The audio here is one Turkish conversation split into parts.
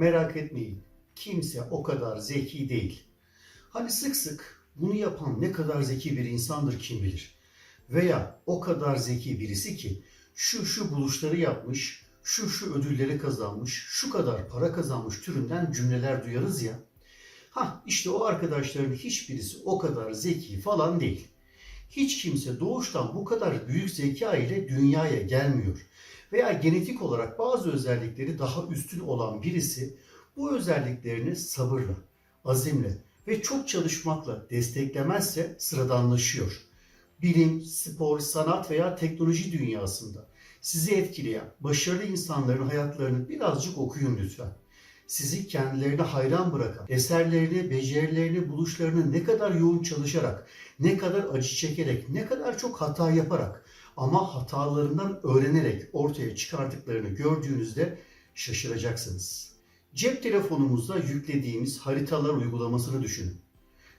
Merak etmeyin. Kimse o kadar zeki değil. Hani sık sık bunu yapan ne kadar zeki bir insandır kim bilir. Veya o kadar zeki birisi ki şu şu buluşları yapmış, şu şu ödülleri kazanmış, şu kadar para kazanmış türünden cümleler duyarız ya. Ha işte o arkadaşların hiçbirisi o kadar zeki falan değil. Hiç kimse doğuştan bu kadar büyük zeka ile dünyaya gelmiyor. Veya genetik olarak bazı özellikleri daha üstün olan birisi bu özelliklerini sabırla, azimle ve çok çalışmakla desteklemezse sıradanlaşıyor. Bilim, spor, sanat veya teknoloji dünyasında sizi etkileyen başarılı insanların hayatlarını birazcık okuyun lütfen. Sizi kendilerine hayran bırakan, eserlerini, becerilerini, buluşlarını ne kadar yoğun çalışarak, ne kadar acı çekerek, ne kadar çok hata yaparak ama hatalarından öğrenerek ortaya çıkardıklarını gördüğünüzde şaşıracaksınız. Cep telefonumuzda yüklediğimiz haritalar uygulamasını düşünün.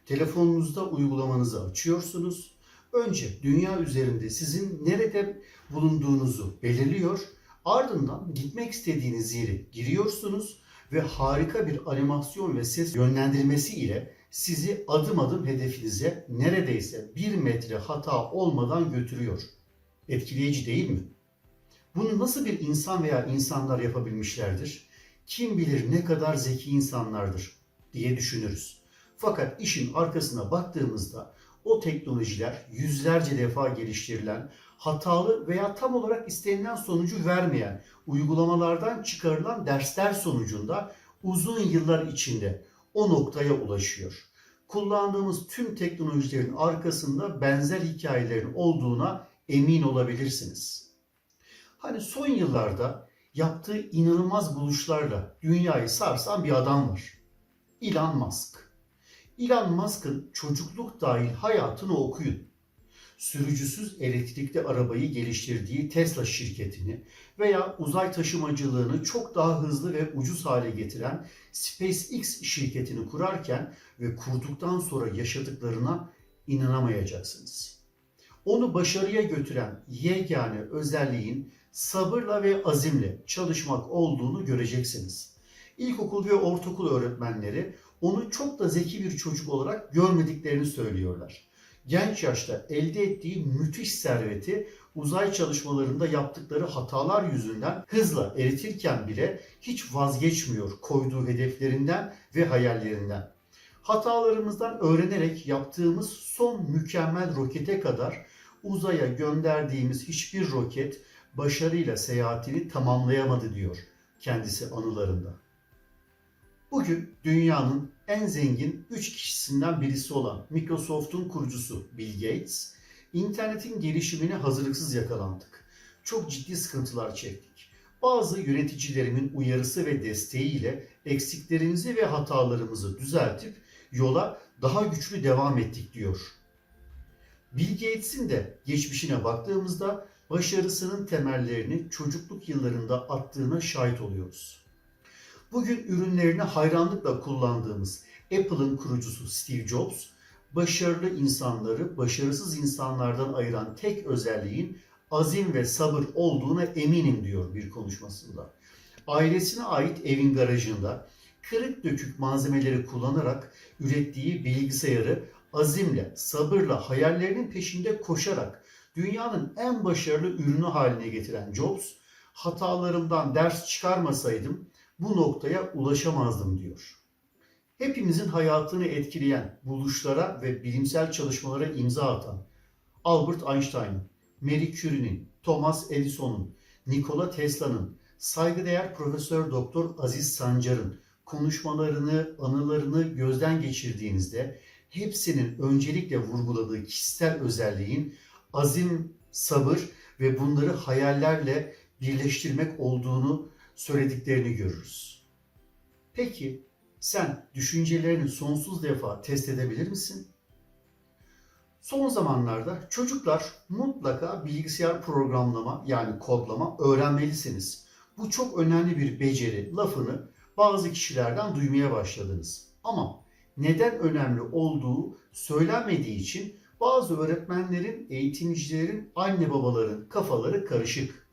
Telefonunuzda uygulamanızı açıyorsunuz. Önce dünya üzerinde sizin nerede bulunduğunuzu belirliyor. Ardından gitmek istediğiniz yeri giriyorsunuz ve harika bir animasyon ve ses yönlendirmesi ile sizi adım adım hedefinize neredeyse bir metre hata olmadan götürüyor. Etkileyici değil mi? Bunu nasıl bir insan veya insanlar yapabilmişlerdir? Kim bilir ne kadar zeki insanlardır diye düşünürüz. Fakat işin arkasına baktığımızda o teknolojiler yüzlerce defa geliştirilen, hatalı veya tam olarak istenilen sonucu vermeyen uygulamalardan çıkarılan dersler sonucunda uzun yıllar içinde o noktaya ulaşıyor. Kullandığımız tüm teknolojilerin arkasında benzer hikayelerin olduğuna emin olabilirsiniz. Hani son yıllarda yaptığı inanılmaz buluşlarla dünyayı sarsan bir adam var. Elon Musk. Elon Musk'ın çocukluk dahil hayatını okuyun. Sürücüsüz elektrikli arabayı geliştirdiği Tesla şirketini veya uzay taşımacılığını çok daha hızlı ve ucuz hale getiren SpaceX şirketini kurarken ve kurduktan sonra yaşadıklarına inanamayacaksınız. Onu başarıya götüren yegane özelliğin sabırla ve azimle çalışmak olduğunu göreceksiniz. İlkokul ve ortaokul öğretmenleri onu çok da zeki bir çocuk olarak görmediklerini söylüyorlar. Genç yaşta elde ettiği müthiş serveti uzay çalışmalarında yaptıkları hatalar yüzünden hızla eritirken bile hiç vazgeçmiyor koyduğu hedeflerinden ve hayallerinden. Hatalarımızdan öğrenerek yaptığımız son mükemmel rokete kadar uzaya gönderdiğimiz hiçbir roket başarıyla seyahatini tamamlayamadı diyor kendisi anılarında. Bugün dünyanın en zengin 3 kişisinden birisi olan Microsoft'un kurucusu Bill Gates, internetin gelişimine hazırlıksız yakalandık. Çok ciddi sıkıntılar çektik. Bazı yöneticilerimin uyarısı ve desteğiyle eksiklerimizi ve hatalarımızı düzeltip yola daha güçlü devam ettik diyor. Bill Gates'in de geçmişine baktığımızda başarısının temellerini çocukluk yıllarında attığına şahit oluyoruz. Bugün ürünlerini hayranlıkla kullandığımız Apple'ın kurucusu Steve Jobs, başarılı insanları başarısız insanlardan ayıran tek özelliğin azim ve sabır olduğuna eminim diyor bir konuşmasında. Ailesine ait evin garajında kırık dökük malzemeleri kullanarak ürettiği bilgisayarı azimle, sabırla, hayallerinin peşinde koşarak dünyanın en başarılı ürünü haline getiren Jobs, hatalarımdan ders çıkarmasaydım bu noktaya ulaşamazdım diyor. Hepimizin hayatını etkileyen buluşlara ve bilimsel çalışmalara imza atan Albert Einstein'ın, Marie Curie'nin, Thomas Edison'un, Nikola Tesla'nın, saygıdeğer Profesör Doktor Aziz Sancar'ın konuşmalarını, anılarını gözden geçirdiğinizde hepsinin öncelikle vurguladığı kişisel özelliğin azim, sabır ve bunları hayallerle birleştirmek olduğunu söylediklerini görürüz. Peki sen düşüncelerini sonsuz defa test edebilir misin? Son zamanlarda çocuklar mutlaka bilgisayar programlama yani kodlama öğrenmelisiniz. Bu çok önemli bir beceri lafını bazı kişilerden duymaya başladınız. Ama neden önemli olduğu söylenmediği için bazı öğretmenlerin, eğitimcilerin, anne babaların kafaları karışık.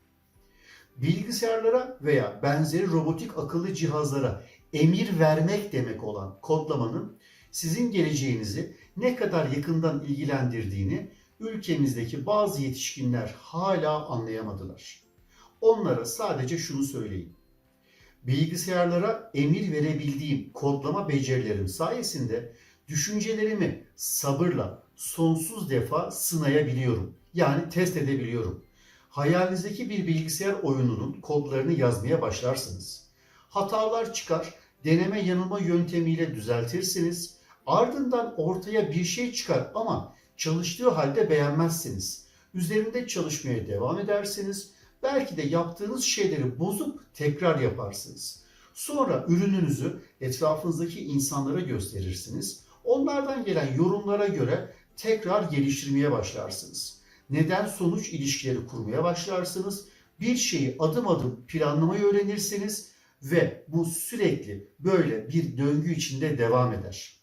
Bilgisayarlara veya benzeri robotik akıllı cihazlara emir vermek demek olan kodlamanın sizin geleceğinizi ne kadar yakından ilgilendirdiğini ülkemizdeki bazı yetişkinler hala anlayamadılar. Onlara sadece şunu söyleyin. Bilgisayarlara emir verebildiğim kodlama becerilerim sayesinde düşüncelerimi sabırla sonsuz defa sınayabiliyorum. Yani test edebiliyorum. Hayalinizdeki bir bilgisayar oyununun kodlarını yazmaya başlarsınız. Hatalar çıkar, deneme yanılma yöntemiyle düzeltirsiniz. Ardından ortaya bir şey çıkar ama çalıştığı halde beğenmezsiniz. Üzerinde çalışmaya devam edersiniz. Belki de yaptığınız şeyleri bozup tekrar yaparsınız. Sonra ürününüzü etrafınızdaki insanlara gösterirsiniz. Onlardan gelen yorumlara göre tekrar geliştirmeye başlarsınız. Neden sonuç ilişkileri kurmaya başlarsınız. Bir şeyi adım adım planlamayı öğrenirsiniz ve bu sürekli böyle bir döngü içinde devam eder.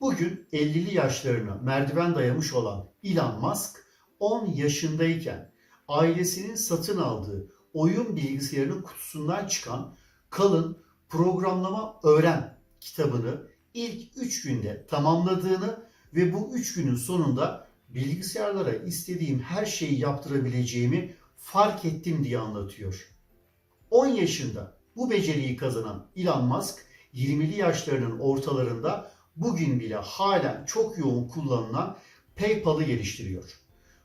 Bugün 50'li yaşlarına merdiven dayamış olan Elon Musk 10 yaşındayken ailesinin satın aldığı oyun bilgisayarının kutusundan çıkan kalın programlama öğren kitabını ilk 3 günde tamamladığını ve bu 3 günün sonunda bilgisayarlara istediğim her şeyi yaptırabileceğimi fark ettim diye anlatıyor. 10 yaşında bu beceriyi kazanan Elon Musk 20'li yaşlarının ortalarında bugün bile halen çok yoğun kullanılan PayPal'ı geliştiriyor.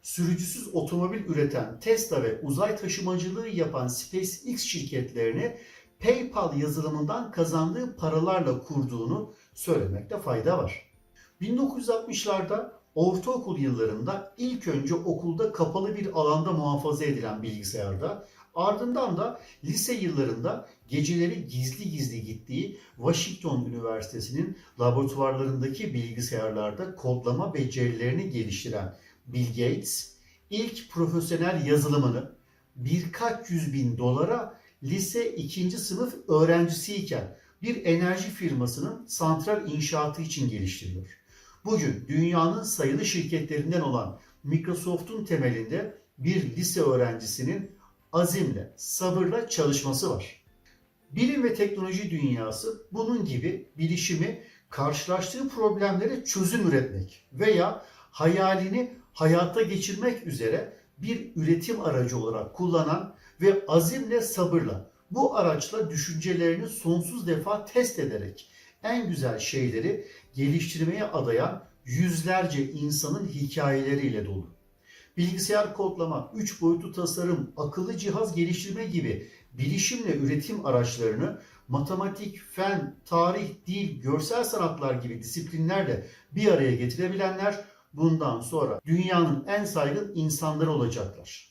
Sürücüsüz otomobil üreten Tesla ve uzay taşımacılığı yapan SpaceX şirketlerini PayPal yazılımından kazandığı paralarla kurduğunu söylemekte fayda var. 1960'larda ortaokul yıllarında ilk önce okulda kapalı bir alanda muhafaza edilen bilgisayarda ardından da lise yıllarında geceleri gizli gizli gittiği Washington Üniversitesi'nin laboratuvarlarındaki bilgisayarlarda kodlama becerilerini geliştiren Bill Gates ilk profesyonel yazılımını birkaç yüz bin dolara lise ikinci sınıf öğrencisiyken bir enerji firmasının santral inşaatı için geliştiriyor. Bugün dünyanın sayılı şirketlerinden olan Microsoft'un temelinde bir lise öğrencisinin azimle, sabırla çalışması var. Bilim ve teknoloji dünyası bunun gibi bilişimi karşılaştığı problemlere çözüm üretmek veya hayalini hayata geçirmek üzere bir üretim aracı olarak kullanan ve azimle sabırla bu araçla düşüncelerini sonsuz defa test ederek en güzel şeyleri geliştirmeye adayan yüzlerce insanın hikayeleriyle dolu. Bilgisayar kodlama, 3 boyutlu tasarım, akıllı cihaz geliştirme gibi bilişimle üretim araçlarını matematik, fen, tarih, dil, görsel sanatlar gibi disiplinlerle bir araya getirebilenler bundan sonra dünyanın en saygın insanları olacaklar.